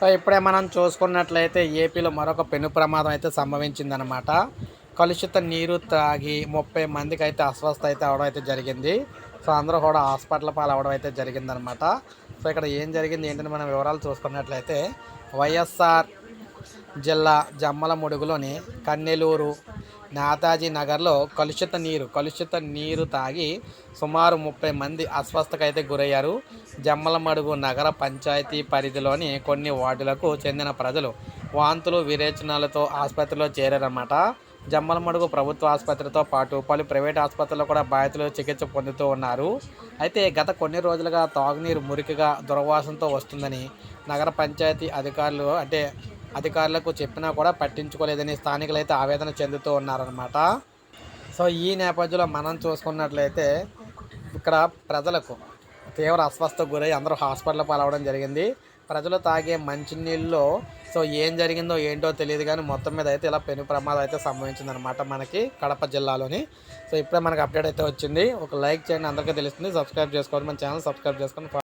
So ఇప్పుడే మనం చూసుకున్నట్లయితే ఏపీలో మరొక పెను ప్రమాదం అయితే సంభవించిందనమాట కలుషిత నీరు తాగి ముప్పై మందికి అయితే అస్వస్థ అయితే అవడం అయితే జరిగింది. సో అందరూ కూడా హాస్పిటల్ పాలు అవడం అయితే జరిగిందనమాట సో ఇక్కడ ఏం జరిగింది ఏంటని మనం వివరాలు చూసుకున్నట్లయితే వైఎస్ఆర్ జిల్లా జమ్మలమడుగులోని కన్నెలూరు నేతాజీ నగర్లో కలుషిత నీరు కలుషిత నీరు తాగి సుమారు ముప్పై మంది అస్వస్థకైతే గురయ్యారు. జమ్మలమడుగు నగర పంచాయతీ పరిధిలోని కొన్ని వార్డులకు చెందిన ప్రజలు వాంతులు విరేచనాలతో ఆసుపత్రిలో చేరారన్నమాట. జమ్మలమడుగు ప్రభుత్వ ఆసుపత్రితో పాటు పలు ప్రైవేట్ ఆసుపత్రుల్లో కూడా బాధితులు చికిత్స పొందుతూ ఉన్నారు. అయితే గత కొన్ని రోజులుగా తాగునీరు మురికిగా దుర్వాసంతో వస్తుందని నగర పంచాయతీ అధికారులు అంటే అధికారులకు చెప్పినా కూడా పట్టించుకోలేదని స్థానికులు అయితే ఆవేదన చెందుతూ ఉన్నారనమాట సో ఈ నేపథ్యంలో మనం చూసుకున్నట్లయితే ఇక్కడ ప్రజలకు తీవ్ర అస్వస్థకు గురై అందరూ హాస్పిటల్ పాలవడం జరిగింది. ప్రజలు తాగే మంచినీళ్ళలో సో ఏం జరిగిందో ఏంటో తెలియదు కానీ మొత్తం మీద అయితే ఇలా పెను ప్రమాదం అయితే సంభవించిందనమాట మనకి కడప జిల్లాలోని. సో ఇప్పుడే మనకి అప్డేట్ అయితే వచ్చింది. ఒక లైక్ చేయండి. అందరికీ తెలుస్తుంది. సబ్స్క్రైబ్ చేసుకోండి. మన ఛానల్ సబ్స్క్రైబ్ చేసుకొని